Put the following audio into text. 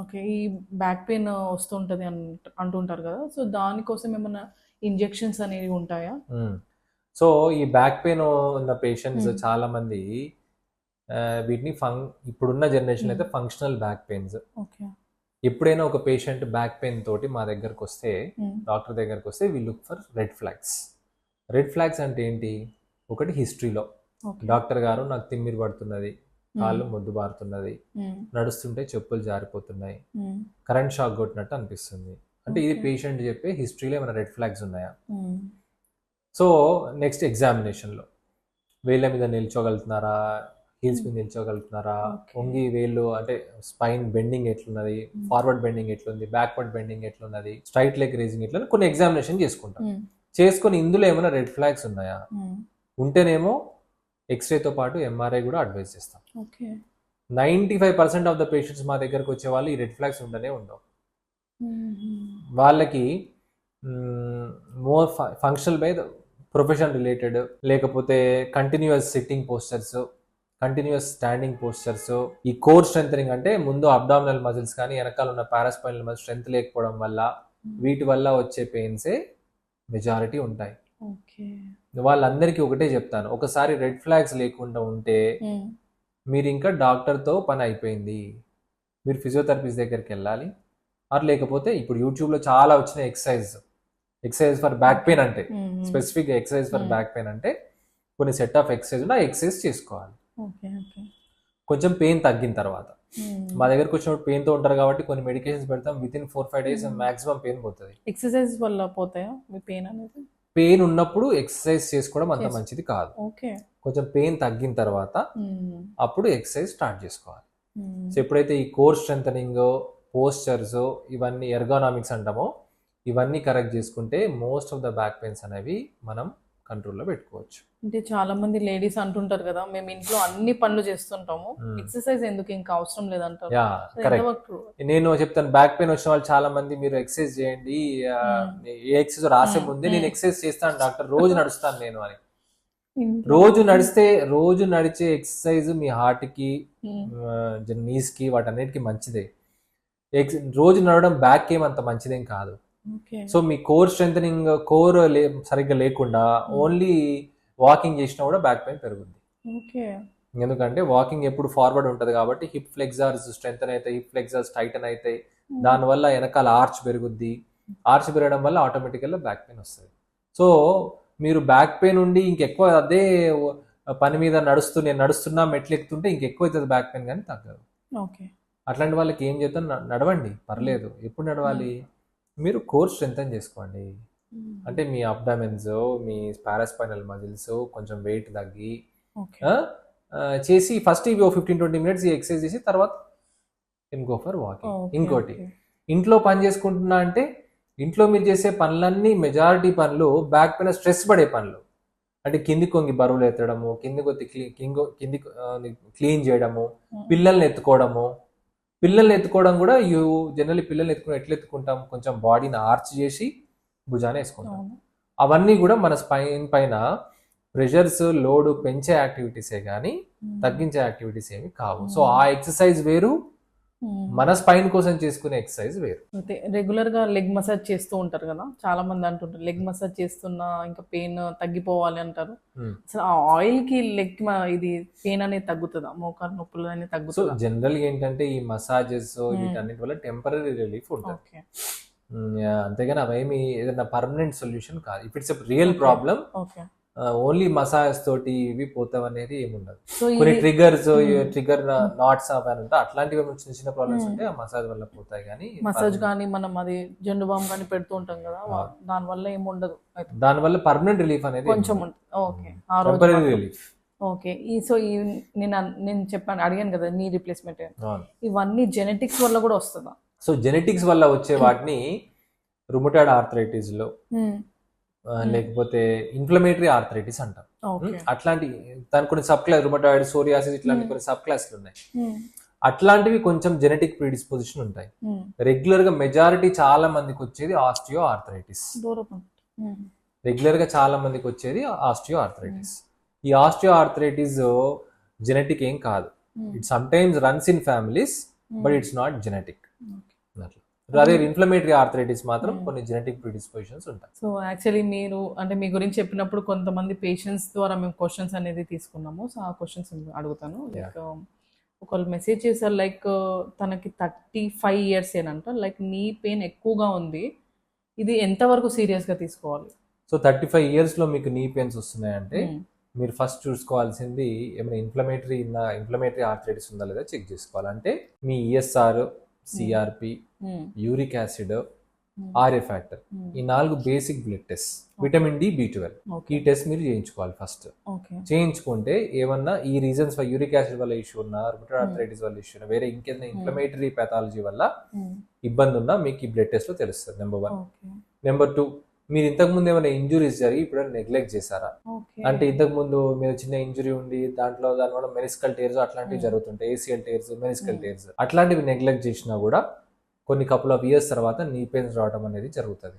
Okay ఈ back pain వస్తుంటది అంట- అంటుంటారు కదా. సో దానికోసం ఏమైనా ఇంజెక్షన్స్ అనేవి ఉంటాయా? సో ఈ బ్యాక్ పెయిన్ ఉన్న పేషెంట్స్. చాలా మంది వీటిని ఫంక్ ఇప్పుడున్న జనరేషన్ అయితే. Functional back pains. ఓకే. ఎప్పుడైనా ఒక పేషెంట్ బ్యాక్ పెయిన్ తోటి మా దగ్గరకు వస్తే డాక్టర్ దగ్గరకు వస్తే we look for red flags red flags అంటే ఏంటి? ఒకటి హిస్టరీలో డాక్టర్ గారు నాకు తిమ్మిరి పడుతున్నది. కాళ్ళు మొద్దు బారుతున్నది. నడుస్తుంటే చెప్పులు జారిపోతున్నాయి. కరెంట్ షాక్ కొట్టినట్టు అనిపిస్తుంది. అంటే ఇది. పేషెంట్ చెప్పే హిస్టరీలో ఏమైనా రెడ్ ఫ్లాగ్స్ ఉన్నాయా? సో నెక్స్ట్ ఎగ్జామినేషన్లో. వేళ్ళ మీద నిల్చోగలుగుతున్నారా? హీల్స్ మీద నిల్చోగలుగుతున్నారా. వంగి వేళ్ళు అంటే స్పైన్ బెండింగ్ ఎట్లున్నది. ఫార్వర్డ్ బెండింగ్ ఎట్లుంది? బ్యాక్వర్డ్ బెండింగ్ ఎట్లున్నది? స్ట్రైట్ లెగ్ రేజింగ్ ఎట్లుంది కొన్ని ఎగ్జామినేషన్ చేసుకుంటాం. చేసుకొని ఇందులో ఏమైనా రెడ్ ఫ్లాగ్స్ ఉన్నాయా? ఉంటేనేమో ఎక్స్రేతో పాటు ఎంఆర్ఐ కూడా అడ్వైస్ చేస్తాం. Okay. Ninety five percent of the patients మా దగ్గరకు వచ్చే వాళ్ళు ఈ రెడ్ ఫ్లాగ్స్ ఉండనే ఉండవు. వాళ్ళకి more functional by profession related లేకపోతే continuous sitting postures continuous standing postures ఈ కోర్ స్ట్రెంగ్ అంటే ముందు అబ్డామినల్ మజిల్స్ కానీ వెనకాల ఉన్న పారాస్పైనల్ మజిల్ స్ట్రెంత్ లేకపోవడం వల్ల వీటి వల్ల వచ్చే పెయిన్సే మెజారిటీ ఉంటాయి. వాళ్ళందరికీ ఒకటే చెప్తాను. ఒకసారి రెడ్ ఫ్లాగ్స్ లేకుండా ఉంటే మీరు ఇంకా డాక్టర్తో పని అయిపోయింది. మీరు ఫిజియోథెరపిస్ట్ దగ్గరికి వెళ్ళాలి. ఆర్ లేకపోతే ఇప్పుడు యూట్యూబ్లో చాలా వచ్చిన exercise. Exercise for back pain అంటే specific exercise for. Back pain అంటే కొన్ని సెట్ ఆఫ్ ఎక్సర్సైజ్ ఆ ఎక్సర్సైజ్ చేసుకోవాలి. Okay okay. కొంచెం పెయిన్ తగ్గిన తర్వాత. మా దగ్గరకు వచ్చినప్పుడు పెయిన్తో ఉంటారు కాబట్టి కొన్ని మెడికేషన్స్ పెడతాం. Within four five days. Maximum pain పోతుంది. ఎక్సర్సైజ్ వల్ల పోతాయా పెయిన్ అనేది? పెయిన్ ఉన్నప్పుడు ఎక్సర్సైజ్ చేసుకోవడం అంత. మంచిది కాదు. కొంచెం పెయిన్ తగ్గిన తర్వాత అప్పుడు ఎక్సర్సైజ్ స్టార్ట్ చేసుకోవాలి. సో ఎప్పుడైతే ఈ కోర్ స్ట్రెంథనింగ్ పోస్చర్స్ ఇవన్నీ ఎర్గానామిక్స్ అంటామో ఇవన్నీ కరెక్ట్ చేసుకుంటే most of the back pains అనేవి మనం కంట్రోల్లో పెట్టుకోవచ్చు అంటే చాలా మంది లేడీస్ అంటుంటారు కదా మేము ఇంట్లో అన్ని పనులు చేస్తుంటాము. ఎక్సర్సైజ్ ఎందుకు ఇంకా అవసరం లేదంటారు? నేను చెప్తాను బ్యాక్ పెయిన్ వచ్చిన వాళ్ళు చాలా మంది మీరు ఎక్సర్సైజ్ చేయండి. ఏ ఎక్సర్సైజ్ రాసే. ముందే నేను. ఎక్సర్సైజ్ చేస్తాను డాక్టర్ రోజు నడుస్తాను నేను అని రోజు నడిస్తే రోజు నడిచే ఎక్సర్సైజ్ మీ హార్ట్కి. నీస్కి వాటన్నిటికి మంచిదే ఎక్స్ రోజు నడవడం బ్యాక్ ఏం అంత మంచిదేం కాదు సో మీ కోర్ స్ట్రెంగ్ కోర్ సరిగ్గా లేకుండా ఓన్లీ వాకింగ్ చేసినా కూడా బ్యాక్ పెయిన్ పెరుగుద్ది. ఓకే. ఎందుకంటే వాకింగ్ ఎప్పుడు ఫార్వర్డ్ ఉంటుంది కాబట్టి హిప్ ఫ్లెక్సార్స్ స్ట్రెంగ్ అవుతాయి హిప్ ఫ్లెక్సార్స్ టైటన్ అవుతాయి దానివల్ల వెనకాల ఆర్చ్ పెరుగుద్ది. ఆర్చ్ పెరగడం వల్ల ఆటోమేటికల్గా బ్యాక్ పెయిన్ వస్తుంది. సో మీరు బ్యాక్ పెయిన్ ఉండి ఇంకెక్కువ అదే పని మీద నడుస్తూ నేను నడుస్తున్నా మెట్లు ఎక్కుతుంటే ఇంకెక్కువ అవుతుంది బ్యాక్ పెయిన్ కానీ తగ్గదు. ఓకే. అట్లాంటి వాళ్ళకి ఏం చేద్దాం? నడవండి. పర్లేదు. ఎప్పుడు నడవాలి? మీరు కోర్ స్ట్రెంగ్ చేసుకోండి. అంటే మీ అబ్డామెన్స్ మీ పారాస్పైనల్ మజిల్స్ కొంచెం వెయిట్ తగ్గి చేసి ఫస్ట్ ఇవి ఫిఫ్టీన్ ట్వంటీ మినిట్స్ ఎక్సర్సైజ్ చేసి తర్వాత గో ఫర్ వాకింగ్. ఇంకోటి. ఇంట్లో పని చేసుకుంటున్నా అంటే ఇంట్లో మీరు చేసే పనులన్నీ మెజారిటీ పనులు బ్యాక్ పైన స్ట్రెస్ పడే పనులు. అంటే కింది కొంగి బరువులు ఎత్తడము కింది కొద్ది క్లీ కింగో కింది క్లీన్ చేయడము. పిల్లల్ని ఎత్తుకోవడము పిల్లల్ని ఎత్తుకోవడం కూడా యూ జనరల్లీ పిల్లల్ని ఎత్తుకుని ఎట్లా ఎత్తుకుంటాం కొంచెం బాడీని ఆర్చ్ చేసి భుజాన వేసుకుంటాం అవును. అవన్నీ కూడా మన స్పైన్ పైన ప్రెషర్స్ లోడ్ పెంచే యాక్టివిటీసే కానీ. తగ్గించే యాక్టివిటీస్ ఏమి కావు సో. ఆ ఎక్సర్సైజ్ వేరు. మన స్పైన్ కోసం చేసుకునే ఎక్సర్సైజ్ వేరు. అయితే రెగ్యులర్గా లెగ్ మసాజ్ చేస్తూ ఉంటారు కదా. చాలా మంది అంటుంటారు లెగ్ మసాజ్ చేస్తున్నా ఇంకా పెయిన్ తగ్గిపోవాలి అంటారు. Hmm. అసలు ఆ ఆయిల్కి లెగ్ ఇది పెయిన్ అనేది తగ్గుతుందా? మోకాలు నొప్పులు అనేది తగ్గుతుందా? జనరల్గా ఏంటంటే ఈ మసాజెస్ Hmm. వీటన్నిటి వల్ల టెంపరీ రిలీఫ్ ఉంటుంది. అంతేగాని అవేమి ఏదైనా పర్మనెంట్ సొల్యూషన్ కాదు. If it's real problem okay only massage తోటి ఇవి పోతాం అనేది ఏమి ఉండదు సో కొన్ని triggers Hmm. Trigger Hmm. Knots ఉంటాయి. అట్లాంటివి చిన్న చిన్న ప్రాబ్లమ్స్ Hmm. ఉంటే ఆ మసాజ్ వల్ల పోతాయి కానీ మసాజ్ కానీ మనం అది జెండు బామ్ కానీ పెడుతూ ఉంటాం కదా. దాని వల్ల ఏమి ఉండదు. అయితే దాని వల్ల పర్మనెంట్ రిలీఫ్ అనేది కొంచెం ఓకే టెంపరీ. రిలీఫ్ ఓకే ఈ సో ఈ నేను నేను చెప్పాను అడిగాను కదా నీ రీప్లేస్మెంట్ ఇవన్నీ జెనెటిక్స్ వల్ల కూడా వస్తుందా? సో జెనెటిక్స్ వల్ల వచ్చే వాటిని రుమటాయిడ్ ఆర్థరైటిస్లో Hmm. లేకపోతే ఇన్ఫ్లమేటరీ ఆర్థరైటిస్ అంటాం. Hmm, అట్లాంటి దాని కొన్ని సబ్ క్లాస్ రుమటాయిడ్ సోరియాసిస్ ఇట్లాంటి Hmm. కొన్ని సబ్ క్లాసులు ఉన్నాయి. అట్లాంటివి కొంచెం జెనెటిక్ ప్రీడిస్పోజిషన్ ఉంటాయి. రెగ్యులర్గా మెజారిటీ చాలా మందికి వచ్చేది ఆస్టియో ఆర్థరైటిస్ రెగ్యులర్గా చాలా మందికి వచ్చేది ఆస్టియో ఆర్థరైటిస్ ఈ ఆస్టియో ఆర్థరైటిస్ జెనెటిక్ ఏం కాదు. It sometimes runs in families but it's not genetic అదే ఇన్ఫ్లమేటరీ ఆర్థరైటిస్ మాత్రం Hmm. కొన్ని జెనెటిక్ ప్రిడిస్పోజిషన్స్ ఉంటాయి. సో యాక్చువల్లీ మీరు అంటే మీ గురించి చెప్పినప్పుడు కొంతమంది పేషెంట్స్ ద్వారా మేము క్వశ్చన్స్ అనేది తీసుకున్నాము. సో ఆ క్వశ్చన్స్ అడుగుతాను. లైక్ ఒకళ్ళు మెసేజ్ చేశారు లైక్ తనకి థర్టీ ఫైవ్ ఇయర్స్ ఏనంట. లైక్ నీ పెయిన్ ఎక్కువగా ఉంది. ఇది ఎంతవరకు సీరియస్గా తీసుకోవాలి? సో థర్టీ ఫైవ్ ఇయర్స్లో మీకు నీ పెయిన్స్ వస్తున్నాయంటే మ్మ్. మీరు ఫస్ట్ చూసుకోవాల్సింది ఏమైనా ఇన్ఫ్లమేటరీ ఇన్ఫ్లమేటరీ ఆర్థరైటిస్ ఉందా లేదా చెక్ చేసుకోవాలి. అంటే మీ E ESR CRP. Uric acid. RA factor. ఈ నాలుగు basic blood test vitamin D B twelve ఈ టెస్ట్ మీరు చేయించుకోవాలి ఫస్ట్ చేయించుకుంటే ఏమన్నా ఈ రీజన్స్ యూరిక్ యాసిడ్ వల్ల ఇష్యూ ఉన్నా రుమటల్ ఆర్థరైటిస్ వల్ల ఇష్యూ ఉన్నా వేరే ఇంకేదైనా ఇన్ఫ్లమేటరీ పెథాలజీ వల్ల మ్మ్. ఇబ్బంది ఉన్నా మీకు ఈ బ్లడ్ టెస్ట్లో తెలుస్తుంది నెంబర్ వన్ నెంబర్ టూ మీరు ఇంతకు ముందు ఏమైనా ఇంజురీస్ జరిగి ఇప్పుడు నెగ్లెక్ట్ చేశారా అంటే ఇంతకు ముందు మీరు చిన్న ఇంజురీ ఉండి దాంట్లో దానివల్ల మెనిస్కల్ టేర్స్ అట్లాంటివి Hmm. జరుగుతుంటాయి ACL tears meniscal Hmm. Tears అట్లాంటివి నెగ్లెక్ట్ చేసినా కూడా కొన్ని కపుల్ ఆఫ్ ఇయర్స్ తర్వాత నీ పెయిన్స్ రావడం అనేది జరుగుతుంది